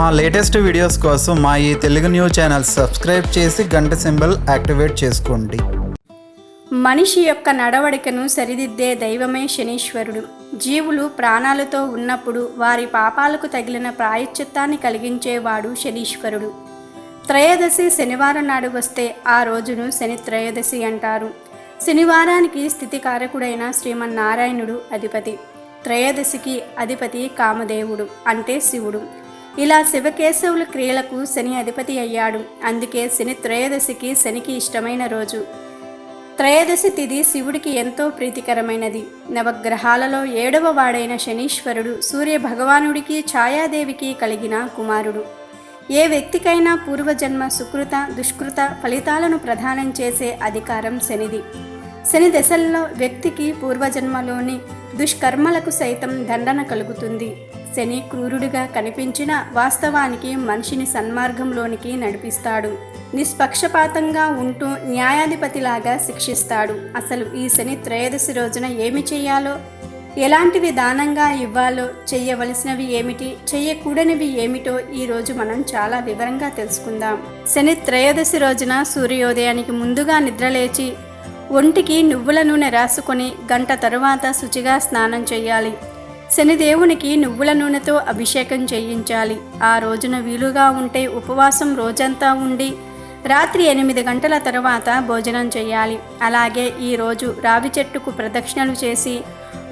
మా latest videos కోసం మా ఈ తెలుగు న్యూస్ ఛానల్ సబ్స్క్రైబ్ చేసి గంట సింబల్ యాక్టివేట్ చేసుకోండి. మనిషి యొక్క నడవడికను సరిదిద్దే దైవమే శనీశ్వరుడు. జీవులు ప్రాణాలతో ఉన్నప్పుడు వారి పాపాలకు తగిలిన ప్రాయశ్చిత్తాన్ని కలిగించేవాడు శనీశ్వరుడు. త్రయోదశి శనివారం నాడు వస్తే ఆ రోజును శని త్రయోదశి అంటారు. శనివారానికి స్థితికారకుడైన శ్రీమన్నారాయణుడు అధిపతి. త్రయోదశికి అధిపతి కామదేవుడు అంటే శివుడు. ఇలా శివకేశవుల క్రియలకు శని అధిపతి అయ్యాడు. అందుకే శని త్రయోదశికి శనికి ఇష్టమైన రోజు. త్రయోదశి తిథి శివుడికి ఎంతో ప్రీతికరమైనది. నవగ్రహాలలో ఏడవ వాడైన శనీశ్వరుడు సూర్య భగవానుడికి ఛాయాదేవికి కలిగిన కుమారుడు. ఏ వ్యక్తికైనా పూర్వజన్మ సుకృత దుష్కృత ఫలితాలను ప్రదానం చేసే అధికారం శనిది. శని దశల్లో వ్యక్తికి పూర్వజన్మలోని దుష్కర్మలకు సైతం దండన కలుగుతుంది. శని క్రూరుడిగా కనిపించిన వాస్తవానికి మనిషిని సన్మార్గంలోనికి నడిపిస్తాడు. నిష్పక్షపాతంగా ఉంటూ న్యాయాధిపతిలాగా శిక్షిస్తాడు. అసలు ఈ శని త్రయోదశి రోజున ఏమి చేయాలో? ఎలాంటివి దానంగా ఇవ్వాలో? చెయ్యవలసినవి ఏమిటి? చెయ్యకూడనివి ఏమిటో ఈ రోజు మనం చాలా వివరంగా తెలుసుకుందాం. శని త్రయోదశి రోజున సూర్యోదయానికి ముందుగా నిద్రలేచి ఒంటికి నువ్వుల నూనె రాసుకొని గంట తరువాత శుచిగా స్నానం చేయాలి. శనిదేవునికి నువ్వుల నూనెతో అభిషేకం చేయించాలి. ఆ రోజున వీలుగా ఉంటే ఉపవాసం రోజంతా ఉండి రాత్రి ఎనిమిది గంటల తర్వాత భోజనం చేయాలి. అలాగే ఈరోజు రావి చెట్టుకు ప్రదక్షిణలు చేసి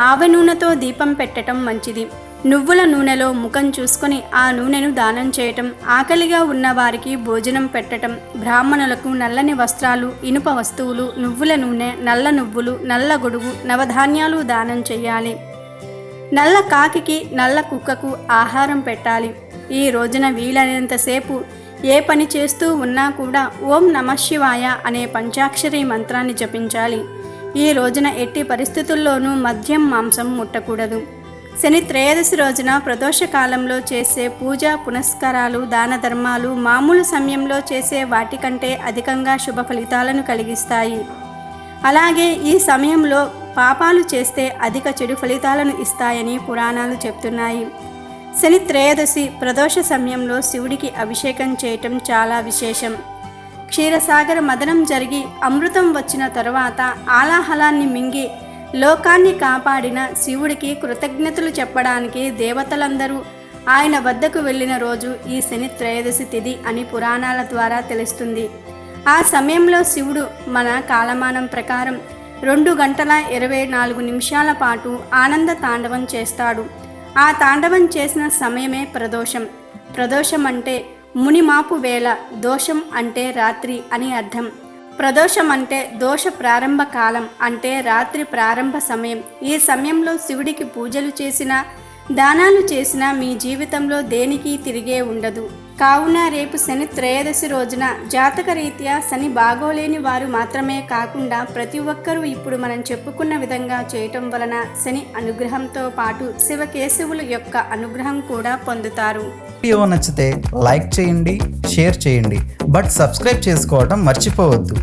ఆవ నూనెతో దీపం పెట్టడం మంచిది. నువ్వుల నూనెలో ముఖం చూసుకొని ఆ నూనెను దానం చేయటం ఆకలిగా ఉన్న వారికి భోజనం పెట్టటం బ్రాహ్మణులకు నల్లని వస్త్రాలు ఇనుప వస్తువులు నువ్వుల నూనె నల్ల నువ్వులు నల్ల గొడుగు నవధాన్యాలు దానం చేయాలి. నల్ల కాకికి నల్ల కుక్కకు ఆహారం పెట్టాలి. ఈ రోజున వీలైనంతసేపు ఏ పని చేస్తూ ఉన్నా కూడా ఓం నమ శివాయ అనే పంచాక్షరి మంత్రాన్ని జపించాలి. ఈ రోజున ఎట్టి పరిస్థితుల్లోనూ మద్యం మాంసం ముట్టకూడదు. శని త్రయోదశి రోజున ప్రదోష కాలంలో చేసే పూజ పునస్కారాలు దాన ధర్మాలు మామూలు సమయంలో చేసే వాటికంటే అధికంగా శుభ ఫలితాలను కలిగిస్తాయి. అలాగే ఈ సమయంలో పాపాలు చేస్తే అధిక చెడు ఫలితాలను ఇస్తాయని పురాణాలు చెప్తున్నాయి. శని త్రయోదశి ప్రదోష సమయంలో శివుడికి అభిషేకం చేయటం చాలా విశేషం. క్షీరసాగర మదనం జరిగి అమృతం వచ్చిన తరువాత ఆలాహలాన్ని మింగి లోకాన్ని కాపాడిన శివుడికి కృతజ్ఞతలు చెప్పడానికి దేవతలందరూ ఆయన వద్దకు వెళ్ళిన రోజు ఈ శని త్రయోదశి తిథి అని పురాణాల ద్వారా తెలుస్తుంది. ఆ సమయంలో శివుడు మన కాలమానం ప్రకారం రెండు గంటల ఇరవై నాలుగు నిమిషాల పాటు ఆనంద తాండవం చేస్తాడు. ఆ తాండవం చేసిన సమయమే ప్రదోషం. ప్రదోషం అంటే మునిమాపు వేళ దోషం అంటే రాత్రి అని అర్థం. ప్రదోషం అంటే దోష ప్రారంభ కాలం అంటే రాత్రి ప్రారంభ సమయం. ఈ సమయంలో శివుడికి పూజలు చేసిన దానాలు చేసినా మీ జీవితంలో దేనికి తిరిగే ఉండదు. కావున రేపు శని త్రయోదశి రోజున జాతక రీత్యా శని బాగోలేని వారు మాత్రమే కాకుండా ప్రతి ఒక్కరూ ఇప్పుడు మనం చెప్పుకున్న విధంగా చేయటం వలన శని అనుగ్రహంతో పాటు శివకేశవుల యొక్క అనుగ్రహం కూడా పొందుతారు. వీడియో నచ్చితే లైక్ చేయండి షేర్ చేయండి బట్ సబ్స్క్రైబ్ చేసుకోవడం మర్చిపోవద్దు.